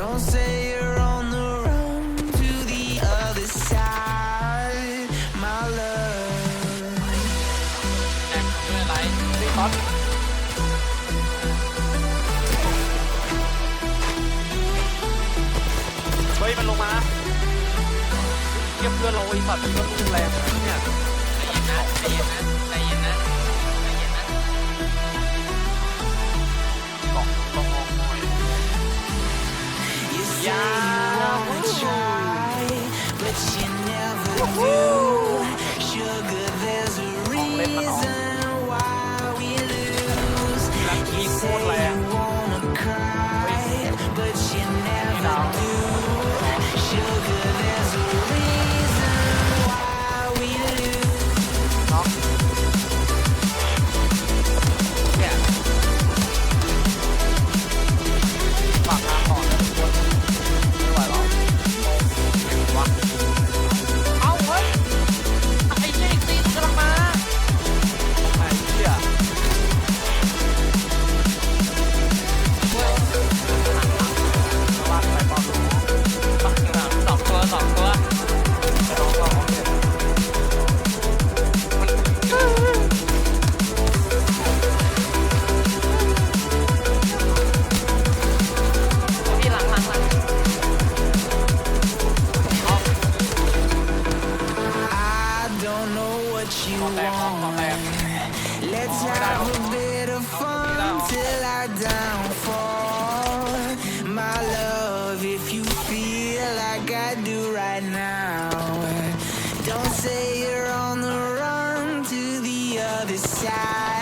Don't say วยไลท์ดีคอสเฮ้ยมันลงมาเก็บเพื่อนเราไอ้สัตว์มันก็รุนแรงนะเนี่ย ใจเย็นนะใจเย็นนะ Yeah. you try, but you never do. Sugar, there's a reason why we lose. what you คอแตกคอคอแตก want. Let's Oh, have wait, a bit of Oh, fun wait, till I downfall. My love, if you feel like I do right now, don't say you're on the run to the other side.